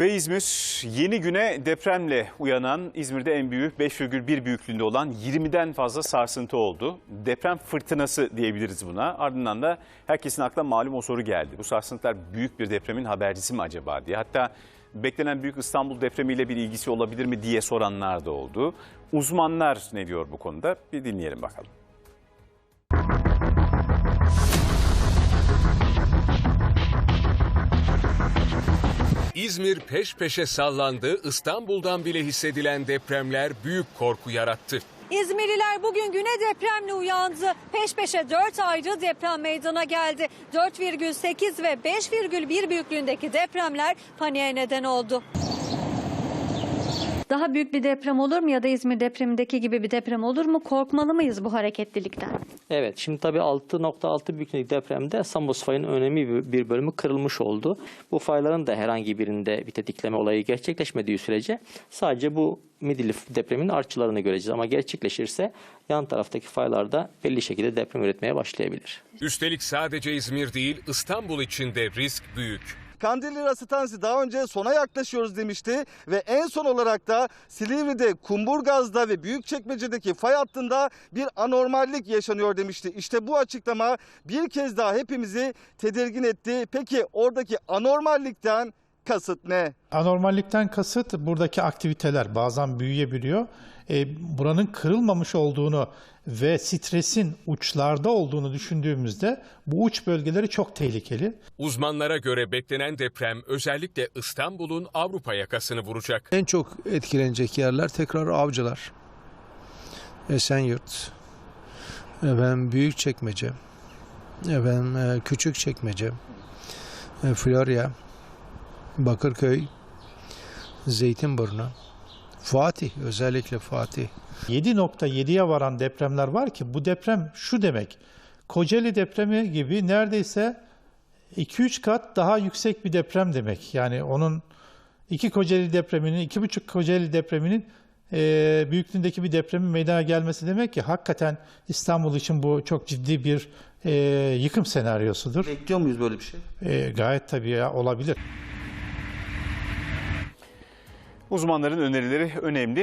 Ve İzmir yeni güne depremle uyanan İzmir'de en büyük 5,1 büyüklüğünde olan 20'den fazla sarsıntı oldu. Deprem fırtınası diyebiliriz buna. Ardından da herkesin aklına malum o soru geldi. Bu sarsıntılar büyük bir depremin habercisi mi acaba diye. Hatta beklenen büyük İstanbul depremiyle bir ilgisi olabilir mi diye soranlar da oldu. Uzmanlar ne diyor bu konuda? Bir dinleyelim bakalım. İzmir peş peşe sallandı, İstanbul'dan bile hissedilen depremler büyük korku yarattı. İzmirliler bugün güne depremle uyandı. Peş peşe 4 ayrı deprem meydana geldi. 4,8 ve 5,1 büyüklüğündeki depremler paniğe neden oldu. Daha büyük bir deprem olur mu ya da İzmir depremindeki gibi bir deprem olur mu? Korkmalı mıyız bu hareketlilikten? Evet şimdi tabii 6.6 büyüklüğündeki depremde Sambos fayının önemli bir- bölümü kırılmış oldu. Bu fayların da herhangi birinde bir tetikleme olayı gerçekleşmediği sürece sadece bu Midilli depremin artçılarını göreceğiz. Ama gerçekleşirse yan taraftaki faylarda belli şekilde deprem üretmeye başlayabilir. Üstelik sadece İzmir değil, İstanbul için de risk büyük. Kandilli Rasıtansi daha önce sona yaklaşıyoruz demişti ve en son olarak da Silivri'de, Kumburgaz'da ve Büyükçekmece'deki fay hattında bir anormallik yaşanıyor demişti. İşte bu açıklama bir kez daha hepimizi tedirgin etti. Peki oradaki anormallikten kasıt ne? Anormallikten kasıt buradaki aktiviteler bazen büyüyebiliyor. E, buranın kırılmamış olduğunu ve stresin uçlarda olduğunu düşündüğümüzde bu uç bölgeleri çok tehlikeli. Uzmanlara göre beklenen deprem özellikle İstanbul'un Avrupa yakasını vuracak. En çok etkilenecek yerler tekrar avcılar. Esenyurt, efendim Büyükçekmece, efendim e, Küçükçekmece, e, Florya, Bakırköy, Zeytinburnu, Fatih özellikle Fatih. 7.7'ye varan depremler var ki bu deprem şu demek. Kocaeli depremi gibi neredeyse 2-3 kat daha yüksek bir deprem demek. Yani onun iki Kocaeli depreminin, iki buçuk Kocaeli depreminin e, büyüklüğündeki bir depremin meydana gelmesi demek ki hakikaten İstanbul için bu çok ciddi bir e, yıkım senaryosudur. Bekliyor muyuz böyle bir şey? E, gayet tabii ya, olabilir. Uzmanların önerileri önemli.